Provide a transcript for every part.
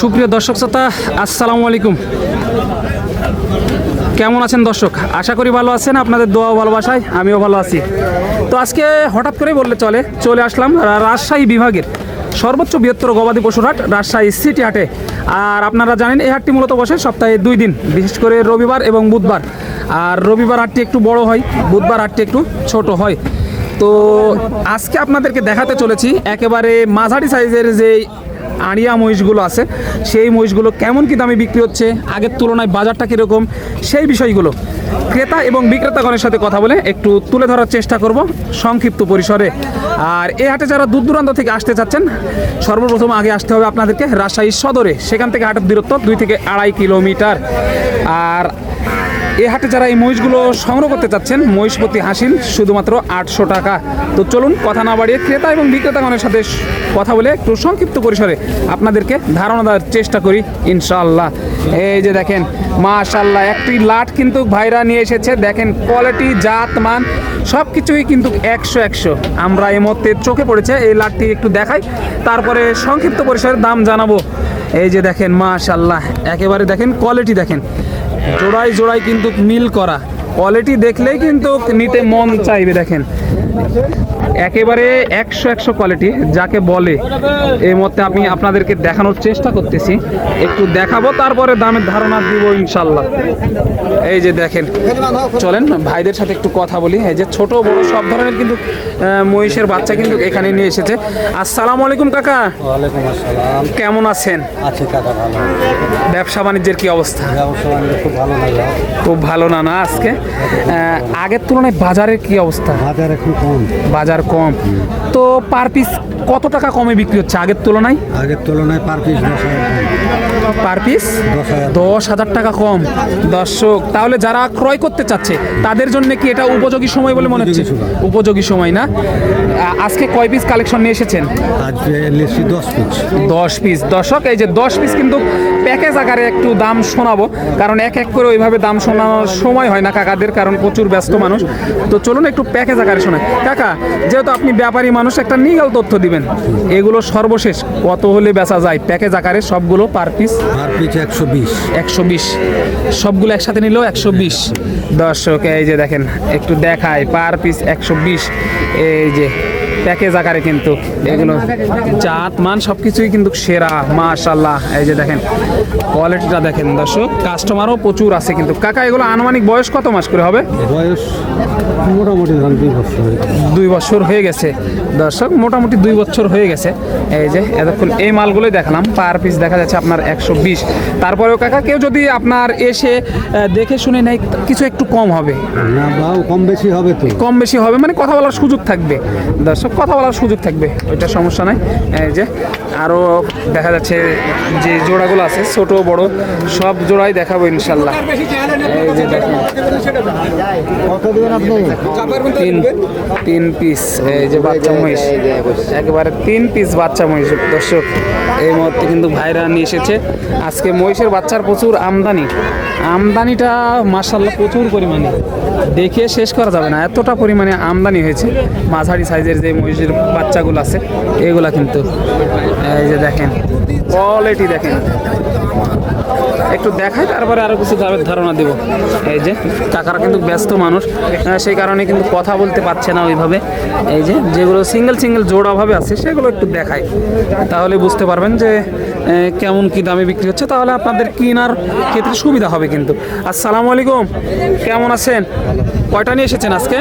সুপ্রিয় দর্শক শ্রোতা, আসসালামু আলাইকুম। কেমন আছেন দর্শক? আশা করি ভালো আছেন, আপনাদের দোয়া ভালোবাসায় আমিও ভালো আছি। তো আজকে হঠাৎ করেই বললে চলে চলে আসলাম রাজশাহী বিভাগের সর্বোচ্চ বৃহত্তর গবাদি পশুর হাট, রাজশাহী সিটি হাটে। আর আপনারা জানেন, এই হাটটি মূলত বসে সপ্তাহে দুই দিন, বিশেষ করে রবিবার এবং বুধবার। আর রবিবার হাটটি একটু বড় হয়, বুধবার হাটটি একটু ছোট হয়। তো আজকে আপনাদেরকে দেখাতে চলেছি, একেবারে মাঝারি সাইজের যে আড়িয়া মহিষগুলো আছে, সেই মহিষগুলো কেমন কি দামে বিক্রি হচ্ছে, আগের তুলনায় বাজারটা কীরকম, সেই বিষয়গুলো ক্রেতা এবং বিক্রেতাগণের সাথে কথা বলে একটু তুলে ধরার চেষ্টা করব সংক্ষিপ্ত পরিসরে। আর এই হাটে যারা দূর দূরান্ত থেকে আসতে চাচ্ছেন, সর্বপ্রথম আগে আসতে হবে আপনাদেরকে রাজশাহী সদরে, সেখান থেকে হাটের দূরত্ব দুই থেকে আড়াই কিলোমিটার। আর এই হাটে যারা এই মহিষগুলো সংগ্রহ করতে চাচ্ছেন মহিষপতি হাসিল শুধুমাত্র আটশো টাকা। তো চলুন কথা না বাড়িয়ে ক্রেতা এবং বিক্রেতাগণের সাথে কথা বলে একটু সংক্ষিপ্ত পরিসরে আপনাদেরকে ধারণা দেওয়ার চেষ্টা করি, ইনশাআল্লাহ। এই যে দেখেন মাশাল্লাহ একটি লাট কিন্তু ভাইরা নিয়ে এসেছে। দেখেন কোয়ালিটি জাত, মান সব কিছুই কিন্তু একশো একশো। আমরা এই মুহূর্তে চোখে পড়েছে, এই লাটটি একটু দেখাই। তারপরে সংক্ষিপ্ত পরিসরের দাম জানাব। এই যে দেখেন মাশাল্লাহ একেবারে দেখেন কোয়ালিটি দেখেন। জোড়ায় জোড়ায় কিন্তু মিল করা। কোয়ালিটি দেখলেই কিন্তু নিতে মন চাইবে দেখেন। একেবারে একশো একশো কোয়ালিটি যাকে বলে এই মধ্যে আমি আপনাদেরকে দেখানোর চেষ্টা করতেছি। একটু দেখাবো তারপরে দামের ধারণা দিব ইনশাল্লাহ এই যে দেখেন চলেন ভাইদের সাথে একটু কথা বলি। এই যে ছোট বড় সব ধরনের কিন্তু মহিষের বাচ্চা কিন্তু এখানে নিয়ে এসেছে। আসসালামু আলাইকুম কাকা। কেমন আছেন? আছে কাকা ভালো। ব্যবসা বাণিজ্যের কি অবস্থা? খুব ভালো লাগে খুব ভালো না না আজকে? আগের তুলনায় বাজারের কি অবস্থা? বাজার এখন কম। বাজার কম তো পার পিস কত টাকা কমে বিক্রি হচ্ছে আগের তুলনায় আগের তুলনায় পার পিস দশ হাজার। পার পিস দশ হাজার টাকা কম। দর্শক তাহলে যারা ক্রয় করতে চাচ্ছে তাদের জন্য কি এটা উপযোগী সময় বলে মনে হচ্ছে? উপযোগী সময়। না? আজকে কয় পিস কালেকশন নিয়ে এসেছেন? দশ পিস দর্শক এই যে দশ পিস কিন্তু প্যাকেজ আকারে একটু দাম শোনাবো কারণ এক এক করে ওইভাবে দাম শোনানোর সময় হয় না কাকাদের কারণ প্রচুর ব্যস্ত মানুষ। তো চলুন একটু প্যাকেজ আকারে শোনায় কাকা যেহেতু আপনি ব্যাপারী মানুষ একটা নিগাল তথ্য দিবেন। এগুলো সর্বশেষ কত হলে বেচা যায়? প্যাকেজ আকারে সবগুলো পার পিস? পার পিস একশো বিশ। একশো বিশ। সবগুলো একসাথে নিলেও একশো বিশ। দর্শক এই যে দেখেন একটু দেখায় পার পিস একশো বিশ। এই যে প্যাকেজ আকারে কিন্তু এগুলো জাত মান সব কিছুই কিন্তু সেরা মাশাল্লাহ এই যে দেখেন কোয়ালিটিটা দেখেন দর্শক কাস্টমারও প্রচুর আছে কিন্তু। কাকা এগুলো আনুমানিক বয়স কত মাস করে হবে? বয়স মোটামুটি ধরেন দুই বছর দুই বছর হয়ে গেছে। দর্শক মোটামুটি দুই বছর হয়ে গেছে। এই যে এতক্ষণ এই মালগুলোই দেখালাম। পার পিস দেখা যাচ্ছে আপনার একশো বিশ। তারপরেও কাকা কেউ যদি আপনার এসে দেখে শুনে নেয় কিছু একটু কম হবে। না বাউ কম বেশি হবে তো। কম বেশি হবে মানে কথা বলার সুযোগ থাকবে। দর্শক কথা বলার সুযোগ থাকবে ওইটা সমস্যা নাই। এই যে আরও দেখা যাচ্ছে যে জোড়াগুলো আছে ছোট বড় সব জোড়াই দেখাবো ইনশাল্লাহ। এই যে দেখেন। কত দেবেন আপনি? তিন তিন পিস এই যে বাচ্চা মহিষ। একেবারে তিন পিস বাচ্চা মহিষ। দর্শক এই মুহূর্তে কিন্তু ভাইরা নিয়ে এসেছে। আজকে মহিষের বাচ্চার প্রচুর আমদানি। আমদানিটা মার্শাল্লাহ প্রচুর পরিমাণে। দেখে শেষ করা যাবে না। এতটা পরিমাণে আমদানি হয়েছে। মাঝারি সাইজের যে মহিষের বাচ্চাগুলো আছে এগুলা কিন্তু এই যে দেখেন কোয়ালিটি দেখেন। একটু দেখাই তারপরে আরও কিছু দামের ধারণা দেব। এই যে কাকারা কিন্তু ব্যস্ত মানুষ সেই কারণে কিন্তু কথা বলতে পারছে না ওইভাবে। এই যে যেগুলো সিঙ্গেল সিঙ্গেল জোড়াভাবে আছে সেগুলো একটু দেখাই। তাহলে বুঝতে পারবেন যে কেমন কি দামে বিক্রি হচ্ছে। তাহলে আপনাদের কেনার ক্ষেত্রে সুবিধা হবে কিন্তু। আসসালামু আলাইকুম কেমন আছেন? কয়টা নিয়ে এসেছেন আজকে?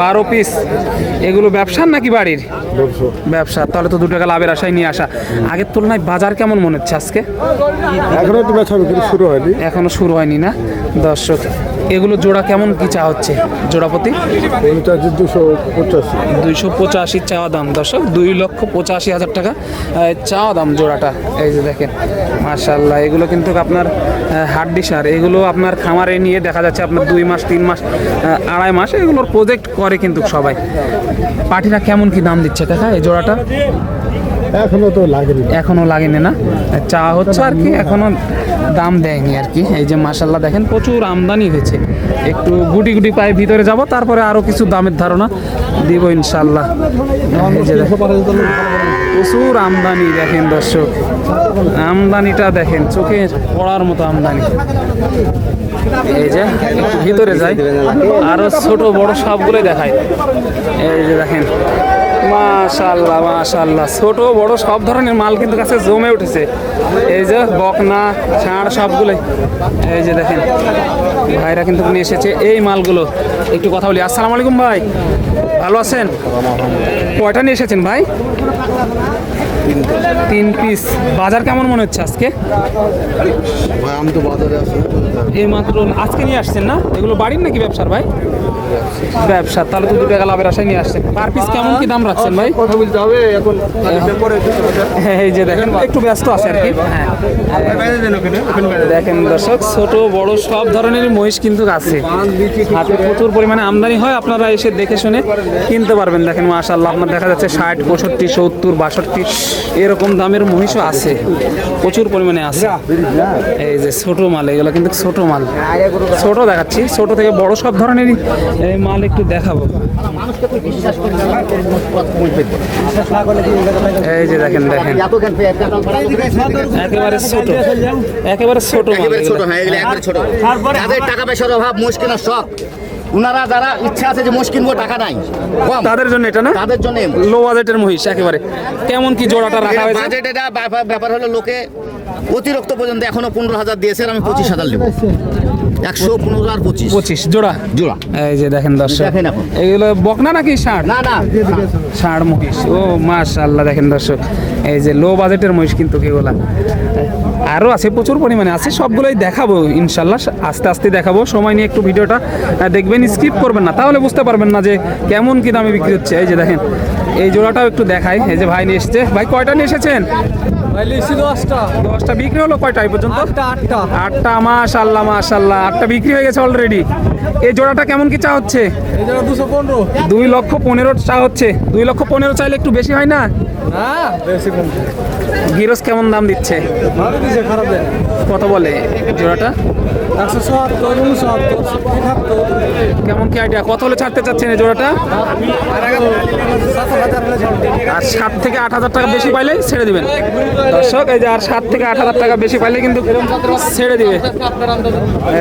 বারো পিস এগুলো ব্যবসার নাকি বাড়ির? ব্যবসা তাহলে তো দু টাকা লাভের আশায় নিয়ে আসা। আগের তুলনায় বাজার কেমন মনে হচ্ছে আজকে? এখনও তো বেচা বিক্রি শুরু হয়নি। এখনও শুরু হয়নি না। দর্শক এগুলো জোড়া কেমন কি চা হচ্ছে? জোড়াপতি এটা দুশো পঁচাশি। দুইশো পঁচাশি চাওয়া দাম। দর্শক দুই লক্ষ পঁচাশি হাজার টাকা চাওয়া দাম জোড়াটা। এই যে দেখেন মার্শাল্লাহ এগুলো কিন্তু আপনার হাড্ডি সার এগুলো আপনার খামারে নিয়ে দেখা যাচ্ছে আপনার দুই মাস তিন মাস আড়াই মাস এগুলোর প্রজেক্ট করে কিন্তু সবাই। পার্টিরা কেমন কি দাম দিচ্ছে কাকা এই জোড়াটা? এখনও তো লাগেনি। এখনও লাগেনি না? চা হচ্ছে আর কি, এখনও দাম দেয়নি আর কি। এই যে মাসাল্লাহ দেখেন, প্রচুর আমদানি হয়েছে। একটু গুটি গুটি পায়ে ভিতরে যাব, তারপরে আরও কিছু দামের ধারণা দিব ইনশাল্লাহ। প্রচুর আমদানি দেখেন দর্শক। আমদানিটা দেখেন, চোখে পড়ার মতো আমদানি। এই যে ভিতরে যাই, আরও ছোট বড় সবগুলোই দেখায় এই যে দেখেন মাশাল্লাহ মাশাল্লাহ ছোট বড় সব ধরনের মাল কিন্তু কাছে জমে উঠেছে। এই যে বকনা ছাড় সবগুলোই। এই যে দেখেন ভাইরা কিন্তু নিয়ে এসেছে এই মালগুলো। একটু কথা বলি। আসসালামু আলাইকুম ভাই। ভালো আছেন? কয়টা নিয়ে এসেছেন ভাই? তিন পিস। বাজার কেমন মনে হচ্ছে আজকে? ভাই আমি তো বাজারে আছি। এই মাত্র আজকে নিয়ে আসছেন না? এগুলো বাড়ির নাকি ব্যবসার ভাই? ব্যবসা তাহলে তো দু টাকা লাভের আশায় নিয়ে আসছেন। পার পিস কেমন কি দাম রাখছেন ভাই? কথা বলতে হবে এখন হ্যাঁ, এই যে দেখেন একটু ব্যস্ত আছে আর কি। হ্যাঁ। দেখেন দর্শক ছোট বড় সব ধরনের মহিষ কিন্তু আছে। হাতে প্রচুর পরিমাণে আমদানি হয় আপনারা এসে দেখে শুনে কিনতে পারবেন। দেখেন মাশাল্লাহ আপনার দেখা যাচ্ছে ষাট পঁয়ষট্টি সত্তর বাষট্টি এরকম দামের মহিষও আছে। প্রচুর পরিমাণে আছে। এই যে ছোট মাল এগুলো কিন্তু ছোট মাল। ছোট দেখাচ্ছি ছোট থেকে বড় সব ধরনেরই এই মাল একটু দেখাবো। এই যে দেখেন দেখেন। একেবারে ছোট। একেবারে ছোট ছোট হ্যাঁ এগুলো ছোট। যাদের টাকা পয়সার অভাব কেনার শখ ওনারা যারা ইচ্ছা আছে যে মোষ কিনবো টাকা নাই। কম। তাদের জন্য এটা না? তাদের জন্য লো বাজেটের মহিষ একেবারে। কেমন কি জোড়াটা রাখা হয়েছে? বাজেট এটা ব্যাপার- ব্যাপার হলো লোকে অতিরিক্ত পর্যন্ত এখনও পনেরো হাজার দিয়েছেন আমি পঁচিশ হাজার নেব। একশো পনেরো আর পঁচিশ। পঁচিশ জোড়া? জোড়া। এই যে দেখেন দর্শক দেখেন এখন। এগুলো বকনা নাকি ষাট না না ষাট মহিষ। ও মাশাল্লাহ দেখেন দর্শক এই যে লো বাজেটের মহিষ কিন্তু কেগুলা আরও আছে প্রচুর পরিমাণে আছে সবগুলোই দেখাবো ইনশাল্লাহ আস্তে আস্তে দেখাবো। সময় নিয়ে একটু ভিডিওটা দেখবেন স্কিপ করবেন না। তাহলে বুঝতে পারবেন না যে কেমন কি দামে বিক্রি হচ্ছে। এই যে দেখেন এই জোড়াটাও একটু দেখাই। এই যে ভাই নিয়ে এসছে। ভাই কয়টা নিয়ে এসেছেন? দশটা বিক্রি হলো কয়টা এই পর্যন্ত আটটা মাশাল্লাহ মাশাল্লাহ আটটা বিক্রি হয়ে গেছে অলরেডি এই জোড়াটা কেমন কি চা হচ্ছে দুই লক্ষ পনেরো চা হচ্ছে দুই লক্ষ পনেরো চাইলে একটু বেশি হয় না গিরস কেমন দাম দিচ্ছে কত বলে জোড়াটা কেমন কি আইডিয়া কত হলে ছাড়তে চাচ্ছেন এই জোড়াটা আর সাত থেকে আট হাজার টাকা বেশি পাইলে ছেড়ে দিবেন। দর্শক এই যে আর সাত থেকে আট হাজার টাকা বেশি পাইলে কিন্তু ছেড়ে দিবে।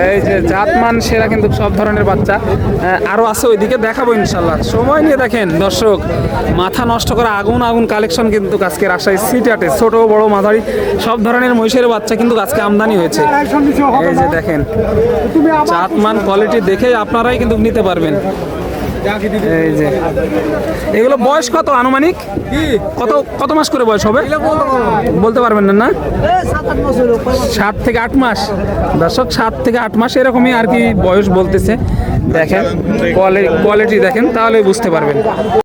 এই যে জাতমান সেরা কিন্তু সব ধরনের বাচ্চা। আহ, আরও আছে ওইদিকে দেখাবো ইনশাল্লাহ। সময় নিয়ে দেখেন দর্শক মাথা নষ্ট করা আগুন আগুন কালেকশন কিন্তু আজকে রাজশাহী সিটি আটে ছোট বড় মাঝারি সব ধরনের মহিষের বাচ্চা কিন্তু আজকে আমদানি হয়েছে। এই যে দেখেন জাতমান কোয়ালিটি দেখে আপনারাই কিন্তু নিতে পারবেন। এই যে। এগুলো বয়স কত আনুমানিক? কত কত মাস করে বয়স হবে? বলতে পারবেন না না? সাত থেকে আট মাস। দর্শক সাত থেকে আট মাস এরকমই আর কি বয়স বলতেছে। দেখেন কোয়ালিটি দেখেন তাহলে বুঝতে পারবেন।